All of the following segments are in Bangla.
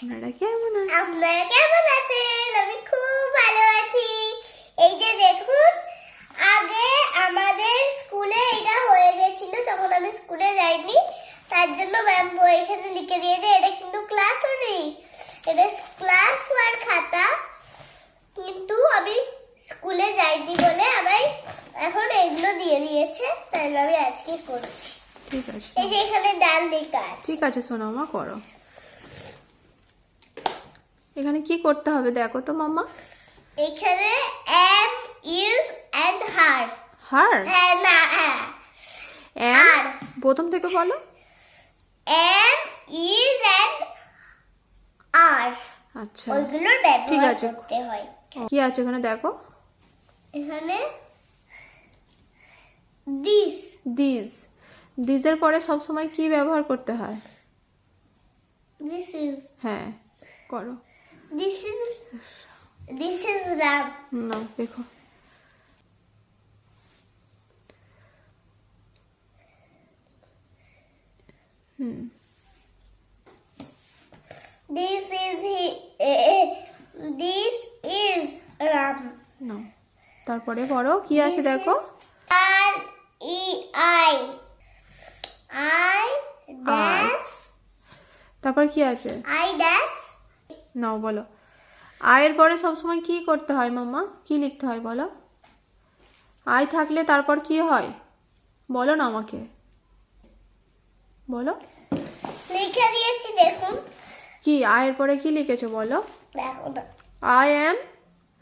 আপনারা কেমন আছেন? আপনারা কেমন আছেন? আমি খুব ভালো আছি। এই যে দেখুন আগে আমাদের স্কুলে এটা হয়ে গেছিল তখন আমি স্কুলে যাইনি। তার জন্য ম্যাম বই এখানে লিখে দিয়েছে এটা কিন্তু ক্লাসও নেই। এটা ক্লাস ওয়ার খাতা। কিন্তু আমি স্কুলে যাইনি বলে আমায় এখন এগুলো দিয়ে দিয়েছে তাই আমি আজকে করছি। ঠিক আছে। এই যে এখানে ডান লেখা আছে। ঠিক আছে সোনামা করো। এখানে কি করতে হবে দেখো তো মামা। এখানে am is and her her হ্যাঁ না হ্যাঁ। এম প্রথম থেকে বলো। এম ইজ এন্ড আর আচ্ছা। ওইগুলোর ঠিক আছে। করতে হয়। কি আছে এখানে দেখো। এখানে দিস দিস দিসের পরে সবসময় কি ব্যবহার করতে হয়? দিস ইজ হ্যাঁ করো। This is this is Ram না দেখো। হুম। This is this is Ram না তারপরে পড়ো কি আছে দেখো? আর ই আই আই ড্যাশ তারপর কি আছে? আই ড্যাশ নাও বলো। আয়ের পরে সবসময় কি করতে হয় মাম্মা? কি লিখতে হয় বলো? আয় থাকলে তারপর কি হয়? বলো না আমাকে। বলো। লিখে দিয়েছি দেখুন। কি আয়ের পরে কি লিখেছো বলো? I am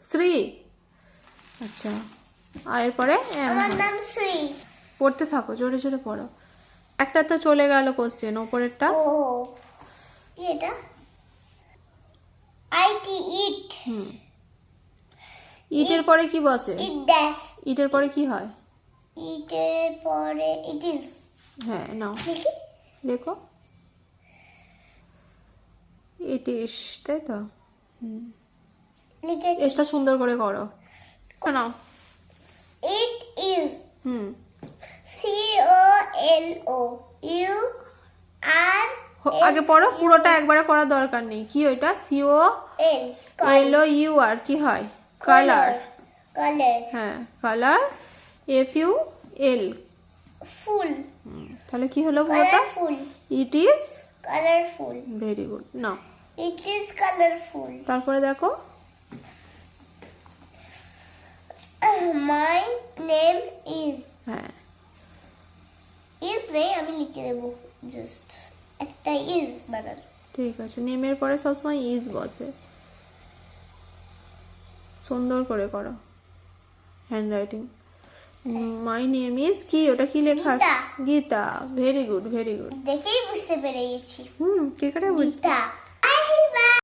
Shri. আচ্ছা আয়ের পরে আমার নাম শ্রী। পড়তে থাকো জোরে জোরে পড়ো। একটা তো চলে গেল কোশ্চেন ওপরেরটা। ও এটা? আই টি ইট ইটের পরে কি বসে? ইট ড্যাশ ইটের পরে কি হয়? ইটের পরে ইট ইজ হ্যাঁ নাও। লিখি লেখো ইটিস তাই তো? এসটা সুন্দর করে করো। নাও। It is hmm. সি ও এল ও আগে পড়ো পুরোটা একবারে পড়ার দরকার নেই। কি ওইটা? সিও এল এলো ইউ আর কি হয়? কালার কালার হ্যাঁ colour F U L full তাহলে কি হলো পুরোটা? Colourful it is colourful very good না ইট ইজ কালারফুল তারপরে দেখো। মাই নেম ইজ হ্যাঁ। ইজ নেই আমি লিখে দেবো জাস্ট একটা ইজ বানান। ঠিক আছে নেমের পরে সবসময় ইজ বসে। সুন্দর করে করো। Hand writing my name is কি? ওটা কি লেখা? Gita. Very good very good দেখেই বুঝতে পেরে গেছি। হুম কে করে বুঝ গীতা।